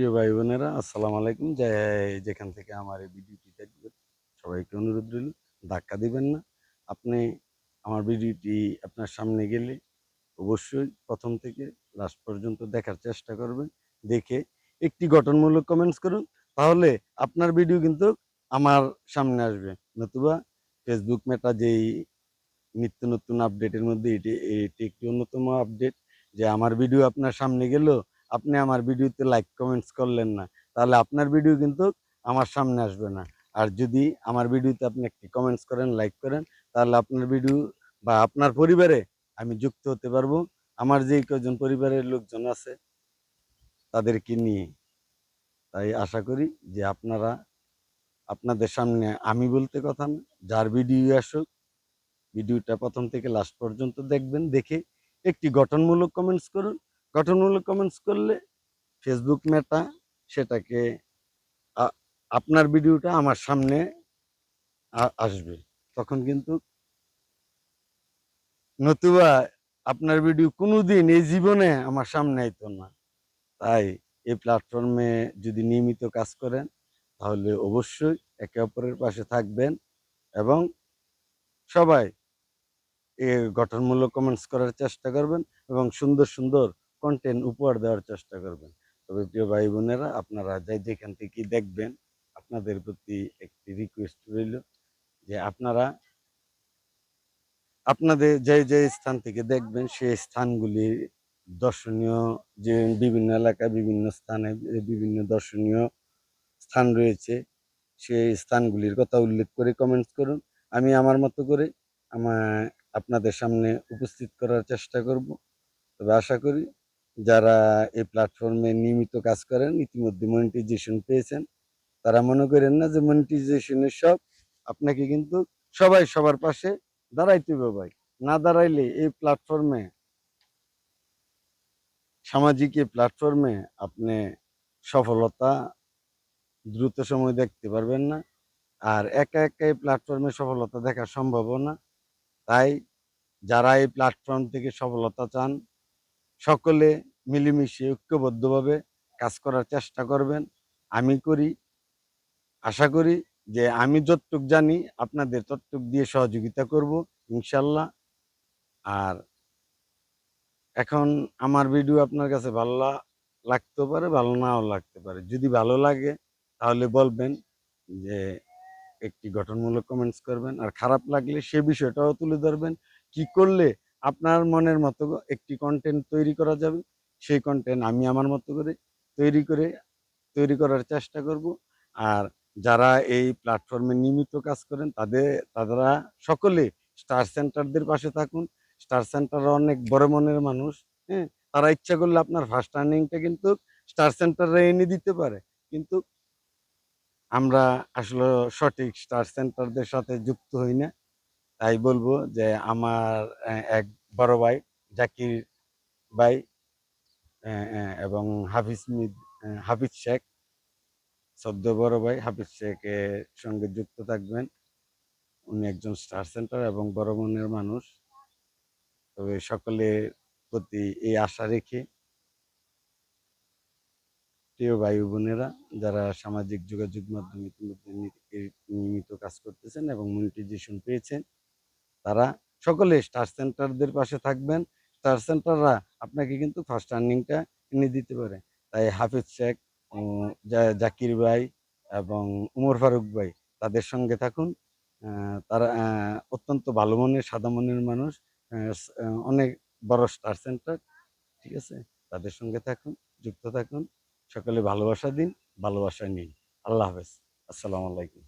প্রিয় ভাই বোনেরা আসসালামু আলাইকুম। যেখান থেকে আমার এই ভিডিওটি দেখবেন, সবাইকে অনুরোধ রইল, ধাক্কা দিবেন না। আপনি আমার ভিডিওটি আপনার সামনে গেলে অবশ্যই প্রথম থেকে লাস্ট পর্যন্ত দেখার চেষ্টা করবেন। দেখে একটি গঠনমূলক কমেন্টস করুন, তাহলে আপনার ভিডিও কিন্তু আমার সামনে আসবে। নতুবা ফেসবুক মেটা যেই নিত্য নতুন আপডেটের মধ্যে এটি এটি একটি অন্যতম আপডেট যে আমার ভিডিও আপনার সামনে গেল আপনি আমার ভিডিওতে লাইক কমেন্টস করলেন না, তাহলে আপনার ভিডিও কিন্তু আমার সামনে আসবে না। আর যদি আমার ভিডিওতে আপনি একটি কমেন্টস করেন লাইক করেন, তাহলে আপনার ভিডিও বা আপনার পরিবারে আমি যুক্ত হতে পারব। আমার যে কজন পরিবারের লোকজন আছে, তাদেরকে নিয়ে। তাই আশা করি যে আপনারা, আপনাদের সামনে আমি বলতে কথা না, যার ভিডিও আসুক, ভিডিওটা প্রথম থেকে লাস্ট পর্যন্ত দেখবেন, দেখে একটি গঠনমূলক কমেন্টস করুন গঠনমূলক কমেন্টস করলে ফেসবুক মেটা সেটাকে আপনার ভিডিওটা আমার সামনে আসবে। তখন কিন্তু নতুবা আপনার ভিডিও কোনোদিন এই জীবনে আমার সামনে আইতো না। তাই এই প্ল্যাটফর্মে যদি নিয়মিত কাজ করেন, তাহলে অবশ্যই একে অপরের পাশে থাকবেন এবং সবাই এ গঠনমূলক কমেন্টস করার চেষ্টা করবেন এবং সুন্দর সুন্দর কন্টেন্ট উপহার দেওয়ার চেষ্টা করবেন। তবে প্রিয় ভাই বোনেরা আপনারা যাই যেখান থেকে দেখবেন, আপনাদের প্রতি একটি রিকোয়েস্ট রইল যে আপনারা আপনাদের যে যে স্থান থেকে দেখবেন সেই স্থানগুলি দর্শনীয় যে বিভিন্ন এলাকায় বিভিন্ন স্থানে, বিভিন্ন দর্শনীয় স্থান রয়েছে সেই স্থানগুলির কথা উল্লেখ করে কমেন্টস করুন। আমি আমার মতো করে আমার আপনাদের সামনে উপস্থিত করার চেষ্টা করব। তবে আশা করি যারা এই প্ল্যাটফর্মে নিয়মিত কাজ করেন, ইতিমধ্যে মনিটাইজেশন পেয়েছেন, তারা মনে করেন না যে মনিটাইজেশনের সব আপনাকে কিন্তু সবাই সবার পাশে দাঁড়াইতে হবে ভাই। না দাঁড়াইলে এই প্ল্যাটফর্মে সামাজিক এই প্ল্যাটফর্মে আপনি সফলতা দ্রুত সময় দেখতে পারবেন না। আর একা একা এই প্ল্যাটফর্মে সফলতা দেখা সম্ভব না। তাই যারা এই প্ল্যাটফর্ম থেকে সফলতা চান সকলে মিলেমিশে ঐক্যবদ্ধভাবে কাজ করার চেষ্টা করবেন। আমি করি, আশা করি যে আমি যতটুক জানি আপনাদের ততটুক দিয়ে সহযোগিতা করব, ইনশাল্লাহ। আর এখন আমার ভিডিও আপনার কাছে ভালো লাগতে পারে, ভালো নাও লাগতে পারে। যদি ভালো লাগে, তাহলে বলবেন যে একটি গঠনমূলক কমেন্টস করবেন। আর খারাপ লাগলে সে বিষয়টাও তুলে ধরবেন। কি করলে আপনার মনের মতো একটি কন্টেন্ট তৈরি করা যাবে। সেই কন্টেন্ট আমি আমার মতো করে তৈরি করে, তৈরি করার চেষ্টা করব। আর যারা এই প্ল্যাটফর্মে নিয়মিত কাজ করেন, তাদের, তারা সকলে স্টার সেন্টারদের পাশে থাকুন। স্টার সেন্টার অনেক বড় মনের মানুষ হ্যাঁ? তারা ইচ্ছা করলে আপনার ফার্স্ট আর্নিংটা কিন্তু স্টার সেন্টাররা এনে দিতে পারে। কিন্তু আমরা আসলে সঠিক স্টার সেন্টারদের সাথে যুক্ত হই না। তাই বলব যে আমার এক বড় ভাই, জাকির ভাই এবং হাফিজ মিদ হাফিজ শেখ, সদ্য বড় ভাই, হাফিজ শেখের সঙ্গে যুক্ত থাকবেন। উনি একজন স্টার সেন্টার এবং বড় মনের মানুষ। তবে সকলের প্রতি এই আশা রেখে প্রিয় ভাই বোনেরা, যারা সামাজিক যোগাযোগ মাধ্যমে ইতিমধ্যে নিয়মিত কাজ করতেছেন এবং মনিটাইজেশন পেয়েছেন তারা সকলে স্টার সেন্টারদের পাশে থাকবেন। স্টার সেন্টাররা আপনাকে কিন্তু ফার্স্ট আর্নিংটা এনে দিতে পারে। তাই হাফিজ শেখ জাকির ভাই এবং উমর ফারুক ভাই, তাদের সঙ্গে থাকুন। তারা অত্যন্ত ভালো মনের, সাদা মনের মানুষ। অনেক বড় স্টার সেন্টার ঠিক আছে? তাদের সঙ্গে থাকুন, যুক্ত থাকুন। সকলে ভালোবাসা দিন, ভালোবাসা নিন। আল্লাহ হাফেজ। আসসালামু আলাইকুম।